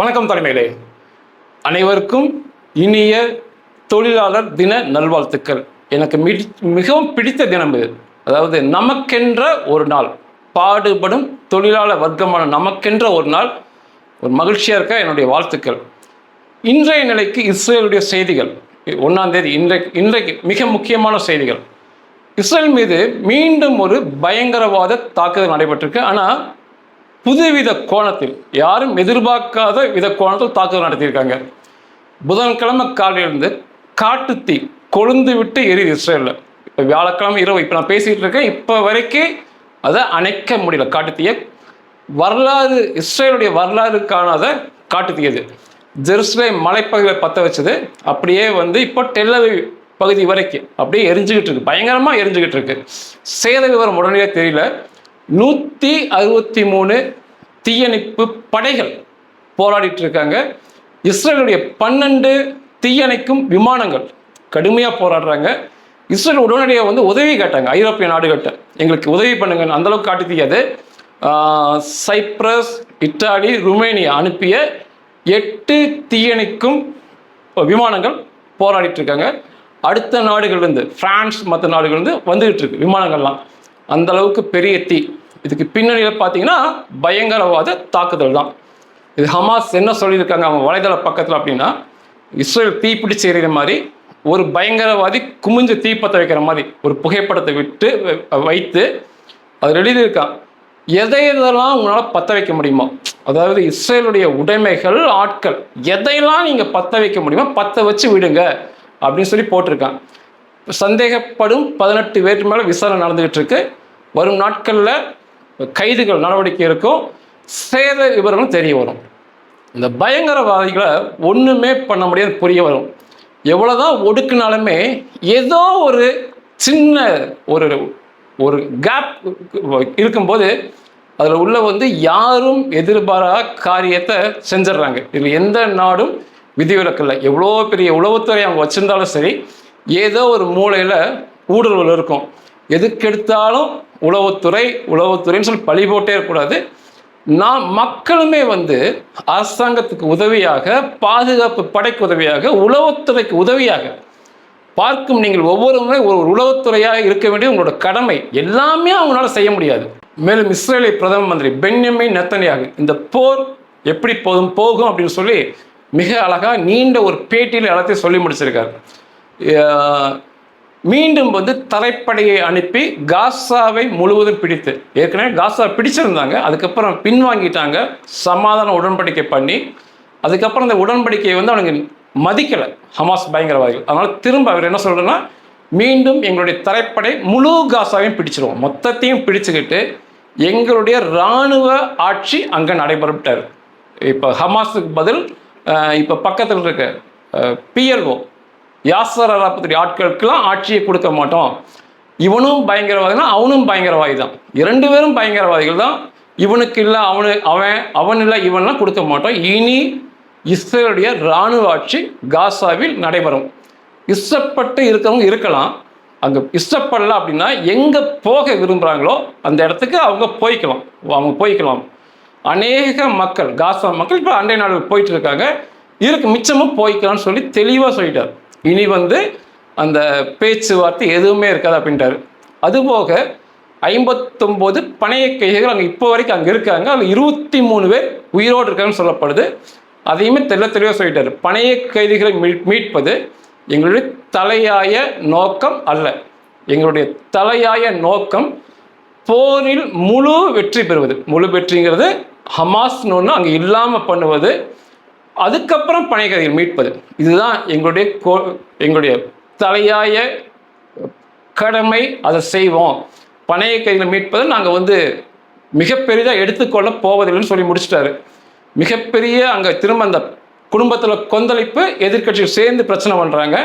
வணக்கம் தலைமையிலே அனைவருக்கும் இனிய தொழிலாளர் தின நல்வாழ்த்துக்கள். எனக்கு மிடி மிகவும் பிடித்த தினம் இது. அதாவது நமக்கென்ற ஒரு நாள் பாடுபடும் தொழிலாளர் வர்க்கமான நமக்கென்ற ஒரு நாள் ஒரு மகிழ்ச்சியாக இருக்க என்னுடைய வாழ்த்துக்கள். இன்றைய நிலைக்கு இஸ்ரேலுடைய செய்திகள் ஒன்றாம் தேதி இன்றைக்கு இன்றைக்கு மிக முக்கியமான செய்திகள். இஸ்ரேல் மீது மீண்டும் ஒரு பயங்கரவாத தாக்குதல் நடைபெற்றிருக்கு. ஆனால் புதுவித கோணத்தில் யாரும் எதிர்பார்க்காத வித கோணத்தில் தாக்குதல் நடத்தியிருக்காங்க. புதன்கிழமை காலையிலிருந்து காட்டுத்தீ கொழுந்து விட்டு எரியுது இஸ்ரேலில். இப்போ வியாழக்கிழமை இரவு இப்போ நான் பேசிகிட்டு இருக்கேன் இப்போ வரைக்கும் அதை அணைக்க முடியல. காட்டுத்தீயை வரலாறு இஸ்ரேலுடைய வரலாறு காணாத காட்டுத்தீயது ஜெருசலேம் மலைப்பகுதியை பற்ற வச்சது. அப்படியே வந்து இப்போ டெல்லவி பகுதி வரைக்கும் அப்படியே எரிஞ்சுக்கிட்டு இருக்கு. பயங்கரமாக எரிஞ்சுக்கிட்டு இருக்கு. சேத விவரம் உடனே தெரியல. நூற்றி அறுபத்தி மூணு தீயணைப்பு படைகள் போராடிட்டு இருக்காங்க இஸ்ரேலுடைய பன்னெண்டு தீயணைக்கும் விமானங்கள் கடுமையாக போராடுறாங்க. இஸ்ரேல் உடனடியாக வந்து உதவி கேட்டாங்க ஐரோப்பிய நாடுகிட்ட எங்களுக்கு உதவி பண்ணுங்க அந்தளவுக்கு காட்டி தெரியாது சைப்ரஸ் இத்தாலி ருமேனியா அனுப்பிய எட்டு தீயணைக்கும் விமானங்கள் போராடிட்டு இருக்காங்க அடுத்த நாடுகள்லேருந்து பிரான்ஸ் மற்ற நாடுகள்லேருந்து வந்துகிட்டு இருக்கு விமானங்கள்லாம். அந்த அளவுக்கு பெரிய தீ. இதுக்கு பின்னணியில் பார்த்தீங்கன்னா பயங்கரவாத தாக்குதல் தான். இது ஹமாஸ் என்ன சொல்லியிருக்காங்க? அவங்க வலைதள பக்கத்தில் அப்படின்னா இஸ்ரேல் தீப்பிடிச்சு எறிகிற மாதிரி ஒரு பயங்கரவாதி குமிஞ்சு தீப்பத்தை வைக்கிற மாதிரி ஒரு புகைப்படத்தை விட்டு வைத்து அது எழுதியிருக்கான் எதை எதெல்லாம் உங்களால் பற்ற வைக்க முடியுமோ அதாவது இஸ்ரேலுடைய உடைமைகள் ஆட்கள் எதையெல்லாம் நீங்கள் பற்ற வைக்க முடியுமோ பற்ற வச்சு விடுங்க அப்படின்னு சொல்லி போட்டிருக்கான் சந்தேகப்படும் பதினெட்டு பேருக்கு மேலே விசாரணை நடந்துகிட்டு இருக்கு. வரும் நாட்களில் கைதுகள் நடவடிக்கை இருக்கும் சேத விவரங்களும் தெரிய வரும். இந்த பயங்கரவாதிகளை ஒன்றுமே பண்ண முடியாது புரிய வரும். எவ்வளோதான் ஒடுக்குனாலுமே ஏதோ ஒரு சின்ன ஒரு ஒரு கேப் இருக்கும்போது அதில் உள்ள வந்து யாரும் எதிர்பாராத காரியத்தை செஞ்சிடுறாங்க. இதில் எந்த நாடும் விதிவிலக்கில்லை. எவ்வளோ பெரிய உளவுத்துறை அவங்க வச்சுருந்தாலும் சரி ஏதோ ஒரு மூலையில் ஊடுருவல் இருக்கும். எதுக்கெடுத்தாலும் உளவுத்துறை உளவுத்துறைன்னு சொல்லி பழி போட்டே இருக்கக்கூடாது. நான் மக்களுமே வந்து அரசாங்கத்துக்கு உதவியாக பாதுகாப்பு படைக்கு உதவியாக உளவுத்துறைக்கு உதவியாக பார்க்கும் நீங்கள் ஒவ்வொரு முறை ஒரு உளவுத்துறையாக இருக்க வேண்டிய உங்களோட கடமை. எல்லாமே அவங்களால செய்ய முடியாது. மேலும் இஸ்ரேலிய பிரதம மந்திரி பென்யமின் நெத்தனியாக இந்த போர் எப்படி போதும் போகும் அப்படின்னு சொல்லி மிக அழகாக நீண்ட ஒரு பேட்டியில் எல்லாத்தையும் சொல்லி முடிச்சிருக்காரு. மீண்டும் வந்து தரைப்படையை அனுப்பி காசாவை முழுவதும் பிடித்து ஏற்கனவே காசா பிடிச்சிருந்தாங்க அதுக்கப்புறம் பின்வாங்கிட்டாங்க சமாதான உடன்படிக்கை பண்ணி அதுக்கப்புறம் அந்த உடன்படிக்கையை வந்து அவனுக்கு மதிக்கலை ஹமாஸ் பயங்கரவாதிகள். அதனால திரும்ப அவர் என்ன சொல்றேன்னா மீண்டும் எங்களுடைய தரைப்படை முழு காசாவையும் பிடிச்சிருவோம். மொத்தத்தையும் பிடிச்சுக்கிட்டு எங்களுடைய இராணுவ ஆட்சி அங்கே நடைபெறவிட்டார் இப்போ ஹமாஸுக்கு பதில் இப்போ பக்கத்தில் இருக்க பிஎல்ஓ யாசர் அராபத்துடைய ஆட்களுக்கெல்லாம் ஆட்சியை கொடுக்க மாட்டோம். இவனும் பயங்கரவாதினா அவனும் பயங்கரவாதி தான் இரண்டு பேரும் பயங்கரவாதிகள் தான். இவனுக்கு இல்லை அவனு அவன் அவன் இல்லை இவன்லாம் கொடுக்க மாட்டோம். இனி இஸ்ரேலுடைய இராணுவ ஆட்சி காசாவில் நடைபெறும். இஷ்டப்பட்டு இருக்கிறவங்க இருக்கலாம். அங்கே இஷ்டப்படல அப்படின்னா எங்கே போக விரும்புகிறாங்களோ அந்த இடத்துக்கு அவங்க போய்க்கலாம். அவங்க போய்க்கலாம். அநேக மக்கள் காசா மக்கள் இப்போ அண்டை நாடுகள் போயிட்டு இருக்காங்க. இருக்கு மிச்சமும் போய்க்கலாம்னு சொல்லி தெளிவாக சொல்லிட்டார். இனி வந்து அந்த பேச்சுவார்த்தை எதுவுமே இருக்காது அப்படின்ட்டாரு. அதுபோக ஐம்பத்தொம்போது பணைய கைதிகள் அங்கே இப்போ வரைக்கும் அங்கே இருக்காங்க. அதில் இருபத்தி மூணு பேர் உயிரோடு இருக்காங்கன்னு சொல்லப்படுது. அதையுமே தெள்ள தெளிவாக சொல்லிட்டாரு. பணைய கைதிகளை மீட் மீட்பது எங்களுடைய தலையாய நோக்கம் அல்ல. எங்களுடைய தலையாய நோக்கம் போரில் முழு வெற்றி பெறுவது. முழு வெற்றிங்கிறது ஹமாஸ்னு ஒன்று அங்கே இல்லாமல் பண்ணுவது. அதுக்கப்புறம் பணைய கைதிகள் மீட்பது. இதுதான் எங்களுடைய கோ எங்களுடைய தலையாய கடமை அதை செய்வோம். பனைய கைகளை மீட்பதை நாங்கள் வந்து மிகப்பெரிதாக எடுத்துக்கொள்ள போவதில்லைன்னு சொல்லி முடிச்சிட்டாரு. மிகப்பெரிய அங்கே திரும்ப அந்த குடும்பத்தில் கொந்தளிப்பு எதிர்கட்சிகள் சேர்ந்து பிரச்சனை பண்ணுறாங்க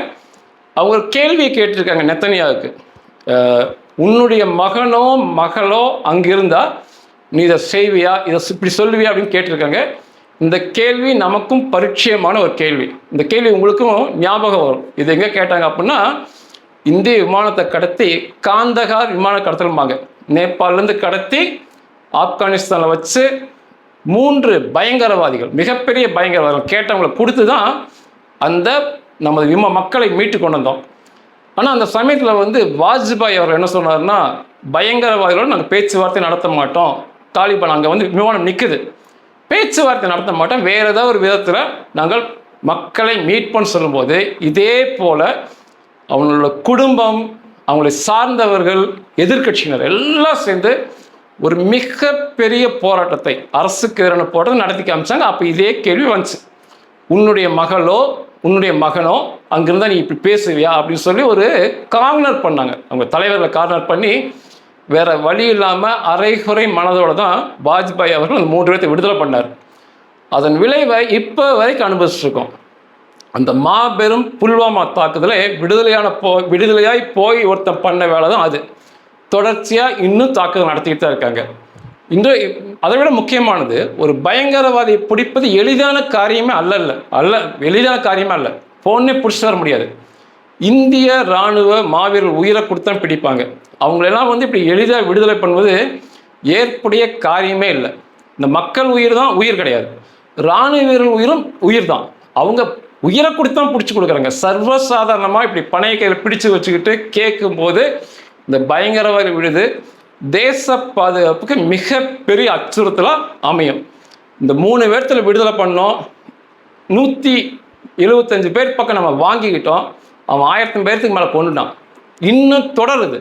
அவங்க ஒரு கேள்வியை கேட்டிருக்காங்க நெத்தனியாவுக்கு. உன்னுடைய மகனோ மகளோ அங்கே இருந்தால் நீ இதை செய்வியா? இதை இப்படி சொல்லுவியா? அப்படின்னு கேட்டிருக்காங்க. இந்த கேள்வி நமக்கும் பரிச்சயமான ஒரு கேள்வி. இந்த கேள்வி உங்களுக்கும் ஞாபகம் வரும். இது எங்கே கேட்டாங்க அப்படின்னா இந்திய விமானத்தை கடத்தி காந்தகார் விமான கடத்தலும்பாங்க. நேபாளிலேருந்து கடத்தி ஆப்கானிஸ்தானில் வச்சு மூன்று பயங்கரவாதிகள் மிகப்பெரிய பயங்கரவாதிகள் கேட்டவங்களை கொடுத்து தான் அந்த நமது விம மக்களை மீட்டு கொண்டு வந்தோம். ஆனால் அந்த சமயத்தில் வந்து வாஜ்பாய் அவர் என்ன சொன்னார்னா பயங்கரவாதிகளோடு நாங்கள் பேச்சுவார்த்தை நடத்த மாட்டோம். தாலிபான் அங்கே வந்து விமானம் நிற்குது பேச்சுவார்த்தை நடத்த மாட்டோம். வேறு ஏதாவது ஒரு விதத்தில் நாங்கள் மக்களை மீட்போன்னு சொல்லும்போது இதே போல் அவங்களோட குடும்பம் அவங்களை சார்ந்தவர்கள் எதிர்க்கட்சியினர் எல்லாம் சேர்ந்து ஒரு மிகப்பெரிய போராட்டத்தை அரசுக்கு எதிரான போராட்டத்தை நடத்தி காமிச்சாங்க. அப்போ இதே கேள்வி வந்துச்சு. உன்னுடைய மகளோ உன்னுடைய மகனோ அங்கிருந்தா நீ இப்படி பேசுவியா? அப்படின்னு சொல்லி ஒரு கார்னர் பண்ணாங்க. அவங்க தலைவர்களை கார்னர் பண்ணி வேற வழி இல்லாமல் அரைகுறை மனதோட தான் வாஜ்பாய் அவர்கள் அந்த மூன்று பேர்த்தை விடுதலை பண்ணார். அதன் விளைவை இப்போ வரைக்கும் அனுபவிச்சிருக்கோம் அந்த மாபெரும் புல்வாமா தாக்குதலை விடுதலையான போ விடுதலையாய் போய் ஒருத்தன் பண்ண வேலை தான் அது. தொடர்ச்சியாக இன்னும் தாக்குதல் நடத்திக்கிட்டு தான் இருக்காங்க. இன்று அதை விட முக்கியமானது ஒரு பயங்கரவாதியை பிடிப்பது எளிதான காரியமே அல்ல அல்ல அல்ல எளிதான காரியமே அல்ல. ஃபோனே பிடிச்சிட்டு வர முடியாது. இந்திய இராணுவ மாவீரர் உயிரை கொடுத்து தான் பிடிப்பாங்க. அவங்களெல்லாம் வந்து இப்படி எளிதாக விடுதலை பண்ணுவது ஏற்புடைய காரியமே இல்லை. இந்த மக்கள் உயிர் தான் உயிர் கிடையாது. இராணுவ வீரர்கள் உயிரும் உயிர் தான் அவங்க உயிரை கொடுத்து தான் பிடிச்சி கொடுக்குறாங்க. சர்வசாதாரணமாக இப்படி பனைய கையில் பிடிச்சு வச்சுக்கிட்டு கேட்கும்போது இந்த பயங்கரவாதி விழுது தேச பாதுகாப்புக்கு மிகப்பெரிய அச்சுறுத்தலாக அமையும். இந்த மூணு பேர்த்தில் விடுதலை பண்ணோம். நூற்றி எழுபத்தஞ்சு பேர் பக்கம் நம்ம வாங்கிக்கிட்டோம். அவன் ஆயிரத்தி பேர்த்துக்கு மேலே கொண்டுட்டான் இன்னும் தொடருது.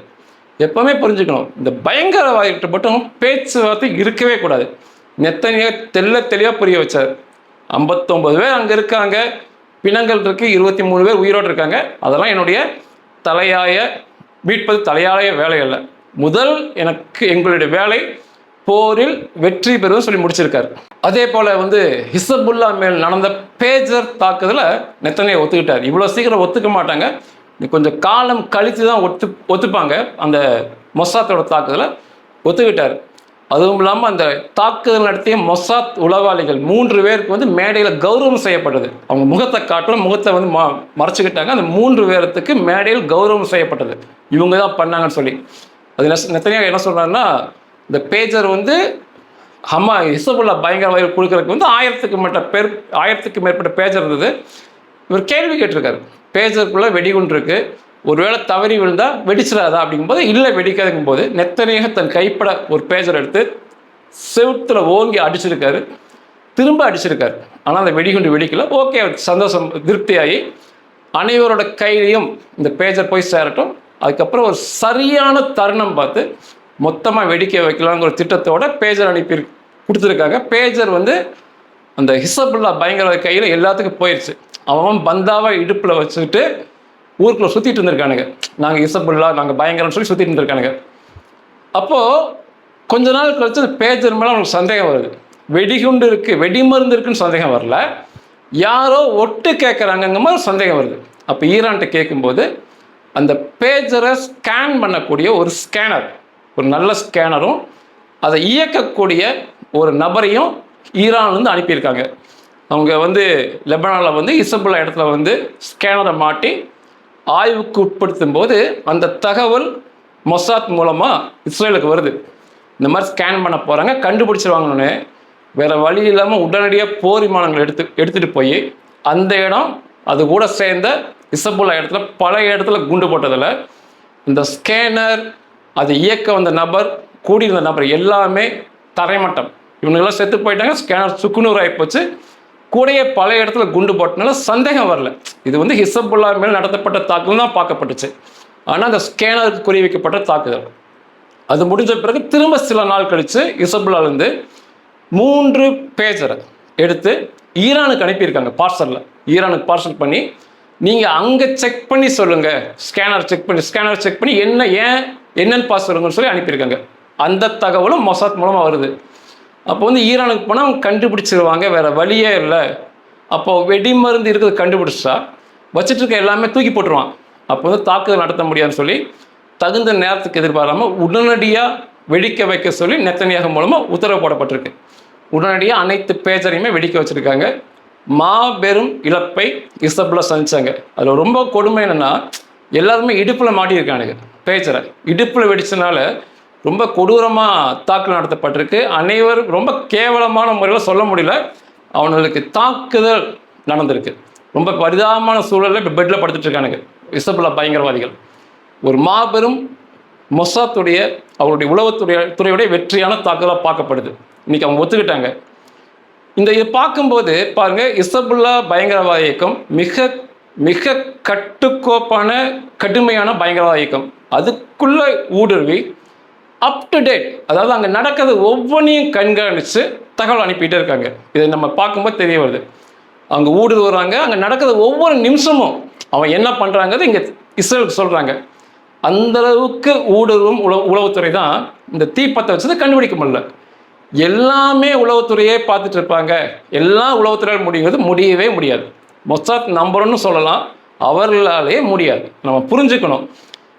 எப்பவுமே புரிஞ்சுக்கணும். இந்த பயங்கரவாதிகிட்ட மட்டும் பேச்சுவார்த்தை இருக்கவே கூடாது. நெத்தனியாக தெல்ல தெளிவாக புரிய வச்சார். ஐம்பத்தொம்பது பேர் அங்கே இருக்காங்க. பிணங்கள் இருக்குது இருபத்தி மூணு பேர் உயிரோடு இருக்காங்க. அதெல்லாம் என்னுடைய தலையாய மீட்பது தலையாய வேலை அல்ல. முதல் எனக்கு எங்களுடைய வேலை போரில் வெற்றி பெறுவது சொல்லி முடிச்சிருக்காரு. அதே போல வந்து ஹிசபுல்லா மேல் நடந்த பேஜர் தாக்குதலை நெத்தனையை ஒத்துக்கிட்டார். இவ்வளோ சீக்கிரம் ஒத்துக்க மாட்டாங்க. கொஞ்சம் காலம் கழித்து தான் ஒத்து ஒத்துப்பாங்க. அந்த மொசாத்தோட தாக்குதலை ஒத்துக்கிட்டார். அதுவும் இல்லாமல் அந்த தாக்குதல் நடத்திய மொசாத் உளவாளிகள் மூன்று பேருக்கு வந்து மேடையில் கௌரவம் செய்யப்பட்டது. அவங்க முகத்தை காட்டலும் முகத்தை வந்து ம மறைச்சிக்கிட்டாங்க. அந்த மூன்று பேரத்துக்கு மேடையில் கௌரவம் செய்யப்பட்டது. இவங்க தான் பண்ணாங்கன்னு சொல்லி. அது நெத்தனையாக என்ன சொல்கிறாருன்னா இந்த பேஜர் வந்து ஹமா இசபுல்லா பயங்கரவாதிகள் கொடுக்குறதுக்கு வந்து ஆயிரத்துக்கு மேற்பட்ட பேர் ஆயிரத்துக்கு மேற்பட்ட பேஜர் இருந்தது. இவர் கேள்வி கேட்டிருக்காரு. பேஜருக்குள்ளே வெடிகுண்டு இருக்குது ஒருவேளை தவறி விழுந்தா வெடிச்சிடாதா அப்படிங்கும்போது இல்லை வெடிக்காதுங்கும் போது நெத்தனையாக தன் கைப்பட ஒரு பேஜர் எடுத்து செவுத்தில் ஓங்கி அடிச்சிருக்காரு. திரும்ப அடிச்சிருக்காரு. ஆனால் அந்த வெடிகுண்டு வெடிக்கல. ஓகே சந்தோஷம் திருப்தியாகி அனைவரோட கையிலையும் இந்த பேஜர் போய் சேரட்டும். அதுக்கப்புறம் ஒரு சரியான தருணம் பார்த்து மொத்தமாக வெடிக்க வைக்கலாங்கிற ஒரு திட்டத்தோட பேஜர் அனுப்பி கொடுத்துருக்காங்க. பேஜர் வந்து அந்த ஹிசபுல்லா பயங்கரவாத கையில் எல்லாத்துக்கும் போயிடுச்சு அவன் பந்தாவை இடுப்பில் வச்சுக்கிட்டு ஊருக்குள்ளே சுற்றிட்டு இருந்திருக்கானுங்க. நாங்கள் இசபுல்லா நாங்கள் பயங்கரம்னு சொல்லி சுற்றிட்டு இருந்திருக்கானுங்க. அப்போது கொஞ்ச நாள் கழிச்சு அந்த பேஜர் மேலே அவனுக்கு சந்தேகம் வருது. வெடிகுண்டு இருக்குது வெடிமருந்து இருக்குன்னு சந்தேகம் வரல. யாரோ ஒட்டு கேட்குறாங்கங்க மாதிரி சந்தேகம் வருது. அப்போ ஈரான்ட்ட கேட்கும்போது அந்த பேஜரை ஸ்கேன் பண்ணக்கூடிய ஒரு ஸ்கேனர் ஒரு நல்ல ஸ்கேனரும் அதை இயக்கக்கூடிய ஒரு நபரையும் ஈரான்லேருந்து அனுப்பியிருக்காங்க. அவங்க வந்து லெபனானில் வந்து இசபுல்லா இடத்துல வந்து ஸ்கேனரை மாட்டி ஆய்வுக்கு உட்படுத்தும் போது அந்த தகவல் மொசாத் மூலமாக இஸ்ரேலுக்கு வருது. இந்த மாதிரி ஸ்கேன் பண்ண போகிறாங்க கண்டுபிடிச்சிருவாங்கன்னு. வேறு வழி இல்லாமல் உடனடியாக போர் விமானங்கள் எடுத்து எடுத்துகிட்டு போய் அந்த இடம் அது கூட சேர்ந்த இசபுல்லா இடத்துல பல இடத்துல குண்டு போட்டதில் இந்த ஸ்கேனர் அது இயக்க வந்த நபர் கூடியிருந்த நபர் எல்லாமே தரைமட்டம். இவனுங்கெல்லாம் செத்து போயிட்டாங்க ஸ்கேனர் சுக்குநூறு ஆகிப்போச்சு கூடைய பல இடத்துல குண்டு போட்டனால சந்தேகம் வரல. இது வந்து ஹிசபுல்லா மேல் நடத்தப்பட்ட தாக்குதல் தான் பார்க்கப்பட்டுச்சு. ஆனால் அந்த ஸ்கேனருக்கு குறி வைக்கப்பட்ட தாக்குதல். அது முடிஞ்ச பிறகு திரும்ப சில நாள் கழித்து இசபுல்லாலேருந்து மூன்று பேஜரை எடுத்து ஈரானுக்கு அனுப்பியிருக்காங்க பார்சலில் ஈரானுக்கு பார்சல் பண்ணி நீங்கள் அங்கே செக் பண்ணி சொல்லுங்கள் ஸ்கேனர் செக் பண்ணி ஸ்கேனர் செக் பண்ணி என்ன ஏன் என்னென்னு பார்த்து சொல்லுங்கன்னு சொல்லி அனுப்பியிருக்காங்க. அந்த தகவலும் மொசாத் மூலமாக வருது. அப்போ வந்து ஈரானுக்கு போனால் அவங்க கண்டுபிடிச்சிருவாங்க வேற வழியே இல்லை. அப்போ வெடி மருந்து இருக்கிறது கண்டுபிடிச்சா வச்சுட்டு இருக்க எல்லாமே தூக்கி போட்டுருவான். அப்போ வந்து தாக்குதல் நடத்த முடியாதுன்னு சொல்லி தகுந்த நேரத்துக்கு எதிர்பாராமல் உடனடியாக வெடிக்க வைக்க சொல்லி நெத்தனியாக மூலமாக உத்தரவு போடப்பட்டிருக்கு. உடனடியாக அனைத்து பேஜரையுமே வெடிக்க வச்சுருக்காங்க. மாபெரும் இழப்பை இசப்பில் சந்தித்தாங்க அதில் ரொம்ப கொடுமை என்னென்னா எல்லாருமே இடுப்பில் மாட்டியிருக்கானுங்க. பேச்சரை. இடுப்பில் வெடிச்சனால ரொம்ப கொடூரமாக தாக்குதல் நடத்தப்பட்டிருக்கு. அனைவரும் ரொம்ப கேவலமான முறையில் சொல்ல முடியல. அவனுக்கு தாக்குதல் நடந்திருக்கு. ரொம்ப பரிதாபமான சூழலில் இப்போ பெட்டில் படுத்துட்ருக்கானுங்க. இசபுல்லா பயங்கரவாதிகள். ஒரு மாபெரும் மொசாத்துடைய அவருடைய உளவுத்துறை துறையுடைய வெற்றியான தாக்குதலாக பார்க்கப்படுது. இன்னைக்கு அவங்க ஒத்துக்கிட்டாங்க. இந்த இதை பார்க்கும்போது பாருங்க இசபுல்லா பயங்கரவாத இயக்கம் மிக மிக கட்டுக்கோப்பான கடுமையான பயங்கரவாத இயக்கம். அதுக்குள்ள ஊடுருவி அப் டு டேட் அதாவது அங்கே நடக்கிறது ஒவ்வொன்றையும் கண்காணித்து தகவல் அனுப்பிட்டே இருக்காங்க. இதை நம்ம பார்க்கும்போது தெரிய வருது. அங்கே அவங்க ஊடுருவுறாங்க அங்கே நடக்கிறது ஒவ்வொரு நிமிஷமும் அவன் என்ன பண்ணுறாங்கிறது இங்கே இஸ்ரேலுக்கு சொல்கிறாங்க அந்த அளவுக்கு ஊடுருவும் உளவு உளவுத்துறை தான் இந்த தீப்பத்தை வச்சது கண்டுபிடிக்க முடியல. எல்லாமே உளவுத்துறையே பார்த்துட்டு இருப்பாங்க. எல்லா உளவுத்துறையால் முடியுங்கிறது முடியவே முடியாது. மொசாத் நம்புறோன்னு சொல்லலாம். அவர்களாலே முடியாது. நம்ம புரிஞ்சுக்கணும்.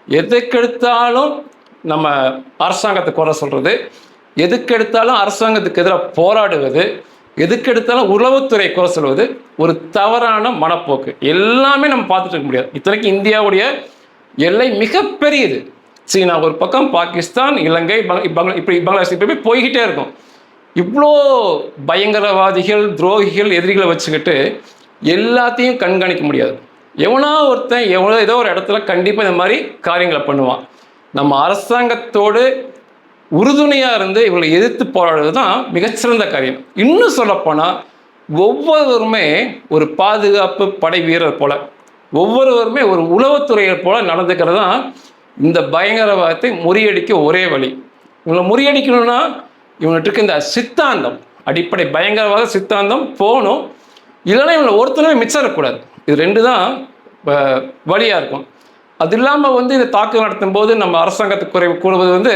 எதுக்கெடுத்தாலும் நம்ம அரசாங்கத்தை குறை சொல்கிறது எதுக்கெடுத்தாலும் அரசாங்கத்துக்கு எதிராக போராடுவது. எதுக்கெடுத்தாலும் உளவுத்துறை குறை சொல்வது ஒரு தவறான மனப்போக்கு. எல்லாமே நம்ம பார்த்துட்டு இருக்க முடியாது. இத்தனைக்கு இந்தியாவுடைய எல்லை மிகப்பெரியது. சீனா ஒரு பக்கம் பாகிஸ்தான் இலங்கை பங்களா இப்படி பங்களாதேஷ் இப்படி போய்கிட்டே இருக்கும். இவ்வளோ பயங்கரவாதிகள் துரோகிகள் எதிரிகளை வச்சுக்கிட்டு எல்லாத்தையும் கண்காணிக்க முடியாது. எவனா ஒருத்தன் எவ்வளோ ஏதோ ஒரு இடத்துல கண்டிப்பாக இந்த மாதிரி காரியங்களை பண்ணுவான். நம்ம அரசாங்கத்தோடு உறுதுணையாக இருந்து இவங்களை எதிர்த்து போராடுறது தான் மிகச்சிறந்த காரியம். இன்னும் சொல்லப்போனால் ஒவ்வொருவருமே ஒரு பாதுகாப்பு படை வீரர் போல ஒவ்வொருவருமே ஒரு உளவுத்துறையர் போல நடந்துக்கிறது தான் இந்த பயங்கரவாதத்தை முறியடிக்க ஒரே வழி. இவங்களை முறியடிக்கணும்னா இவங்ககிட்ட இருக்க இந்த சித்தாந்தம் அடிப்படை பயங்கரவாத சித்தாந்தம் போகணும். இல்லைன்னா இவங்களை ஒருத்தனுமே மிச்சம் இருக்கக்கூடாது இது ரெண்டு தான் வழியாக இருக்கும். அது இல்லாமல் வந்து இந்த தாக்குதல் நடத்தும் போது நம்ம அரசாங்கத்துக்கு குறை கூறுவது வந்து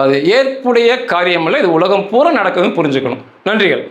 அது ஏற்புடைய காரியம் இல்லை இது உலகம் பூரா நடக்குதுன்னு புரிஞ்சுக்கணும். நன்றிகள்.